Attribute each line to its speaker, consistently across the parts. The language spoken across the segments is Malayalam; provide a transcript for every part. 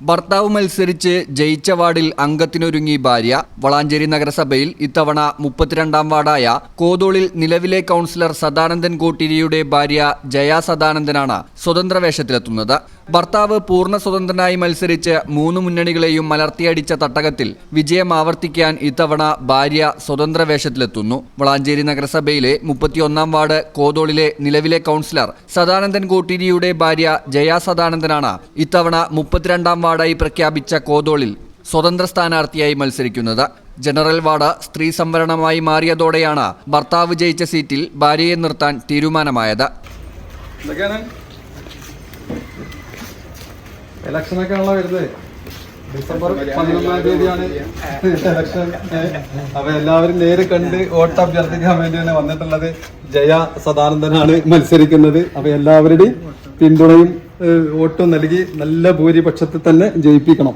Speaker 1: ഭർത്താവ് മത്സരിച്ച് ജയിച്ച വാർഡിൽ അംഗത്തിനൊരുങ്ങി ഭാര്യ. വളാഞ്ചേരി നഗരസഭയിൽ ഇത്തവണ മുപ്പത്തിരണ്ടാം വാർഡായ കോതോളിൽ നിലവിലെ കൗൺസിലർ സദാനന്ദൻ കോട്ടിരിയുടെ ഭാര്യ ജയ സദാനന്ദനാണ് സ്വതന്ത്ര വേഷത്തിലെത്തുന്നത്. ഭർത്താവ് പൂർണ സ്വതന്ത്രനായി മത്സരിച്ച് മൂന്ന് മുന്നണികളെയും മലർത്തിയടിച്ച തട്ടകത്തിൽ വിജയം ആവർത്തിക്കാൻ ഇത്തവണ ഭാര്യ സ്വതന്ത്ര വേഷത്തിലെത്തുന്നു. വളാഞ്ചേരി നഗരസഭയിലെ മുപ്പത്തിയൊന്നാം വാർഡ് കോതോളിലെ നിലവിലെ കൗൺസിലർ സദാനന്ദൻ കോട്ടിരിയുടെ ഭാര്യ ജയ സദാനന്ദനാണ് ഇത്തവണ മുപ്പത്തിരണ്ടാം വാർഡായി പ്രഖ്യാപിച്ച കോതോളിൽ സ്വതന്ത്ര സ്ഥാനാർത്ഥിയായി മത്സരിക്കുന്നത്. ജനറൽ വാർഡ് സ്ത്രീ സംവരണമായി മാറിയതോടെയാണ് ഭർത്താവ് ജയിച്ച സീറ്റിൽ ഭാര്യയെ നിർത്താൻ തീരുമാനമായത്.
Speaker 2: ഇലക്ഷനൊക്കെ ആണല്ലോ വരുന്നത്. ഡിസംബർ പതിനൊന്നാം തീയതിയാണ്. ഇലക്ഷൻ. അപ്പൊ എല്ലാവരും നേരെ കണ്ട് വോട്ട് അഭ്യർത്ഥിക്കാൻ വേണ്ടിയാണ് വന്നിട്ടുള്ളത് ജയ സദാനന്ദനാണ് മത്സരിക്കുന്നത്. അപ്പൊ എല്ലാവരുടെയും പിന്തുണയും വോട്ടും നൽകി നല്ല ഭൂരിപക്ഷത്തിൽ തന്നെ ജയിപ്പിക്കണം.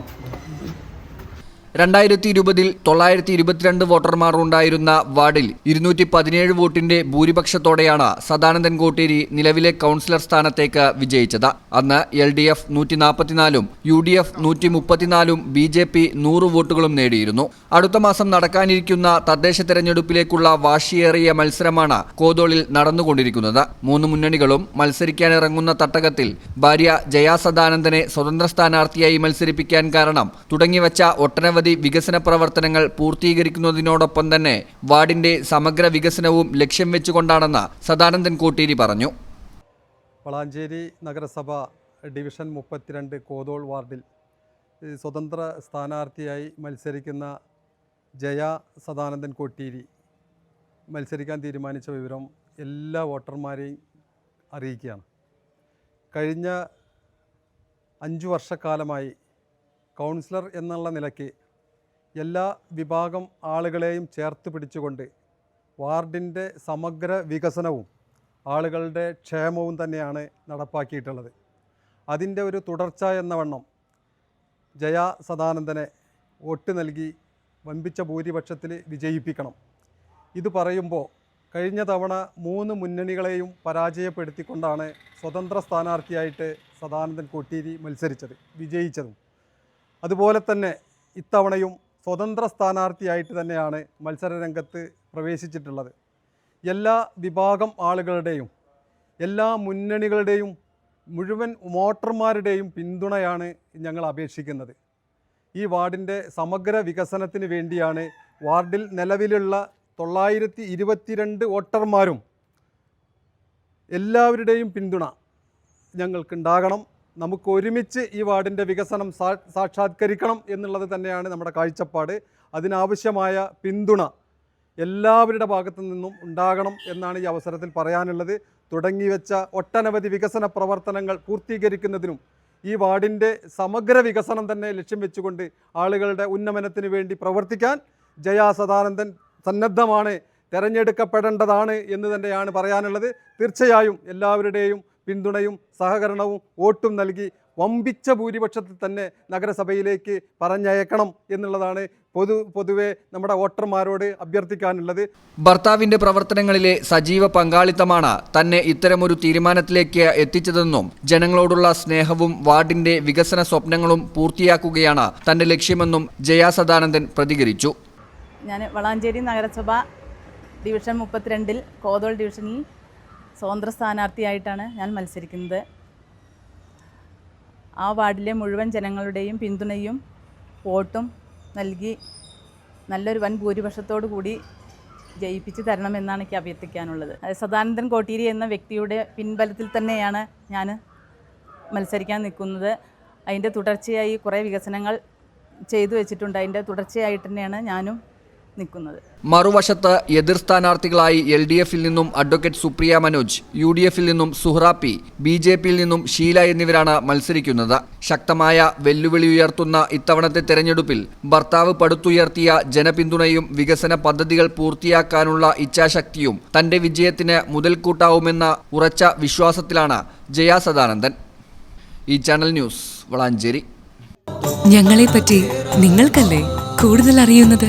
Speaker 1: രണ്ടായിരത്തി ഇരുപതിൽ തൊള്ളായിരത്തി ഇരുപത്തിരണ്ട് വോട്ടർമാർ ഉണ്ടായിരുന്ന വാർഡിൽ ഇരുന്നൂറ്റി പതിനേഴ് വോട്ടിന്റെ ഭൂരിപക്ഷത്തോടെയാണ് സദാനന്ദൻ കോട്ടേരി നിലവിലെ കൗൺസിലർ സ്ഥാനത്തേക്ക് വിജയിച്ചത്. അന്ന് എൽ ഡി എഫ് നൂറ്റി നാൽപ്പത്തിനാലും യു ഡി എഫ് നൂറ്റി മുപ്പത്തിനാലും ബി ജെ പി നൂറ് വോട്ടുകളും നേടിയിരുന്നു. അടുത്ത മാസം നടക്കാനിരിക്കുന്ന തദ്ദേശ തെരഞ്ഞെടുപ്പിലേക്കുള്ള വാശിയേറിയ മത്സരമാണ് കോതോളിൽ നടന്നുകൊണ്ടിരിക്കുന്നത്. മൂന്ന് മുന്നണികളും മത്സരിക്കാനിറങ്ങുന്ന തട്ടകത്തിൽ ഭാര്യ ജയാ സദാനന്ദനെ സ്വതന്ത്ര സ്ഥാനാർത്ഥിയായി മത്സരിപ്പിക്കാൻ കാരണം തുടങ്ങിവച്ച ഒട്ടനവധി വികസന പ്രവർത്തനങ്ങൾ പൂർത്തീകരിക്കുന്നതിനോടൊപ്പം തന്നെ വാർഡിന്റെ സമഗ്ര വികസനവും ലക്ഷ്യം വെച്ചുകൊണ്ടാണെന്ന് സദാനന്ദൻ കോട്ടേരി പറഞ്ഞു.
Speaker 2: വളാഞ്ചേരി നഗരസഭ ഡിവിഷൻ മുപ്പത്തിരണ്ട് കോതോൾ വാർഡിൽ സ്വതന്ത്ര സ്ഥാനാർത്ഥിയായി മത്സരിക്കുന്ന ജയ സദാനന്ദൻ കോട്ടീരി മത്സരിക്കാൻ തീരുമാനിച്ച വിവരം എല്ലാ വോട്ടർമാരെയും അറിയിക്കുകയാണ്. കഴിഞ്ഞ അഞ്ചു വർഷക്കാലമായി കൗൺസിലർ എന്നുള്ള നിലയ്ക്ക് എല്ലാ വിഭാഗം ആളുകളെയും ചേർത്ത് പിടിച്ചുകൊണ്ട് വാർഡിന്റെ സമഗ്ര വികസനവും ആളുകളുടെ ക്ഷേമവും തന്നെയാണ് നടപ്പാക്കിയിട്ടുള്ളത്. അതിന്റെ ഒരു തുടർച്ച എന്ന വണ്ണം ജയ സദാനന്ദനെ വോട്ട് നൽകി വമ്പിച്ച ഭൂരിപക്ഷത്തിൽ വിജയിപ്പിക്കണം. ഇത് പറയുമ്പോൾ കഴിഞ്ഞ തവണ മൂന്ന് മുന്നണികളെയും പരാജയപ്പെടുത്തിക്കൊണ്ടാണ് സ്വതന്ത്ര സ്ഥാനാർത്ഥിയായിട്ട് സദാനന്ദൻ കോട്ടീരി മത്സരിച്ചത് വിജയിച്ചതും. അതുപോലെ തന്നെ ഇത്തവണയും സ്വതന്ത്ര സ്ഥാനാർത്ഥിയായിട്ട് തന്നെയാണ് മത്സരരംഗത്ത് പ്രവേശിച്ചിട്ടുള്ളത്. എല്ലാ വിഭാഗം ആളുകളുടെയും എല്ലാ മുന്നണികളുടെയും മുഴുവൻ വോട്ടർമാരുടെയും പിന്തുണയാണ് ഞങ്ങൾ അപേക്ഷിക്കുന്നത്. ഈ വാർഡിന്റെ സമഗ്ര വികസനത്തിന് വേണ്ടിയാണ് വാർഡിൽ നിലവിലുള്ള തൊള്ളായിരത്തി ഇരുപത്തിരണ്ട് വോട്ടർമാരും എല്ലാവരുടെയും പിന്തുണ ഞങ്ങൾക്കുണ്ടാകണം. നമുക്ക് ഒരുമിച്ച് ഈ വാർഡിന്റെ വികസനം സാക്ഷാത്കരിക്കണം എന്നുള്ളത് തന്നെയാണ് നമ്മുടെ കാഴ്ചപ്പാട്. അതിനാവശ്യമായ പിന്തുണ എല്ലാവരുടെ ഭാഗത്തു നിന്നും ഉണ്ടാകണം എന്നാണ് ഈ അവസരത്തിൽ പറയാനുള്ളത്. തുടങ്ങിവെച്ച ഒട്ടനവധി വികസന പ്രവർത്തനങ്ങൾ പൂർത്തീകരിക്കുന്നതിനും ഈ വാർഡിന്റെ സമഗ്ര വികസനം തന്നെ ലക്ഷ്യം വെച്ചുകൊണ്ട് ആളുകളുടെ ഉന്നമനത്തിന് വേണ്ടി പ്രവർത്തിക്കാൻ ജയാ സദാനന്ദൻ സന്നദ്ധമാണ് തിരഞ്ഞെടുക്കപ്പെടേണ്ടതാണ് എന്ന് തന്നെയാണ് പറയാനുള്ളത്. തീർച്ചയായും എല്ലാവരുടെയും പിന്തുണയും സഹകരണവും വോട്ടും നൽകി വമ്പിച്ച ഭൂരിപക്ഷത്തിൽ തന്നെ നഗരസഭയിലേക്ക് പറഞ്ഞയക്കണം എന്നുള്ളതാണ് പൊതു പൊതുവെ നമ്മുടെ വോട്ടർമാരോട് അഭ്യർത്ഥിക്കാനുള്ളത്.
Speaker 1: ഭർത്താവിന്റെ പ്രവർത്തനങ്ങളിലെ സജീവ പങ്കാളിത്തമാണ് തന്നെ ഇത്തരമൊരു തീരുമാനത്തിലേക്ക് എത്തിച്ചതെന്നും ജനങ്ങളോടുള്ള സ്നേഹവും വാർഡിന്റെ വികസന സ്വപ്നങ്ങളും പൂർത്തിയാക്കുകയാണ് തന്റെ ലക്ഷ്യമെന്നും ജയാ സദാനന്ദൻ പ്രതികരിച്ചു.
Speaker 3: ഞാൻ വളാഞ്ചേരി നഗരസഭ ഡിവിഷൻ മുപ്പത്തിരണ്ടിൽ കോതോൾ ഡിവിഷനിൽ സ്വതന്ത്ര സ്ഥാനാർത്ഥിയായിട്ടാണ് ഞാൻ മത്സരിക്കുന്നത്. ആ വാർഡിലെ മുഴുവൻ ജനങ്ങളുടെയും പിന്തുണയും വോട്ടും നൽകി നല്ലൊരു വൻ ഭൂരിപക്ഷത്തോടു കൂടി ജയിപ്പിച്ച് തരണമെന്നാണ് എനിക്ക് അഭ്യർത്ഥിക്കാനുള്ളത്. സദാനന്ദൻ കോട്ടീരി എന്ന വ്യക്തിയുടെ പിൻബലത്തിൽ തന്നെയാണ് ഞാൻ മത്സരിക്കാൻ നിൽക്കുന്നത്. അതിന്റെ തുടർച്ചയായി കുറേ വികസനങ്ങൾ ചെയ്തു വെച്ചിട്ടുണ്ട്. അതിന്റെ തുടർച്ചയായിട്ട് തന്നെയാണ് ഞാനും നിൽക്കുന്നത്.
Speaker 1: മറുവശത്ത് എതിർ സ്ഥാനാർത്ഥികളായി എൽ ഡി എഫിൽ നിന്നും advocate Supriya Manoj U D എഫിൽ നിന്നും സുഹ്റ പി ബി ജെ പിയിൽ നിന്നും ഷീല എന്നിവരാണ് മത്സരിക്കുന്നത്. ശക്തമായ വെല്ലുവിളി ഉയർത്തുന്ന ഇത്തവണത്തെ തെരഞ്ഞെടുപ്പിൽ ഭർത്താവ് പടുത്തുയർത്തിയ ജനപിന്തുണയും വികസന പദ്ധതികൾ പൂർത്തിയാക്കാനുള്ള ഇച്ഛാശക്തിയും തന്റെ വിജയത്തിന് മുതൽക്കൂട്ടാവുമെന്ന ഉറച്ച വിശ്വാസത്തിലാണ് ജയാ സദാനന്ദൻ. ഈ ചാനൽ ന്യൂസ് വളാഞ്ചേരി.
Speaker 4: ഞങ്ങളെ പറ്റി നിങ്ങൾക്കല്ലേ കൂടുതൽ അറിയുന്നത്?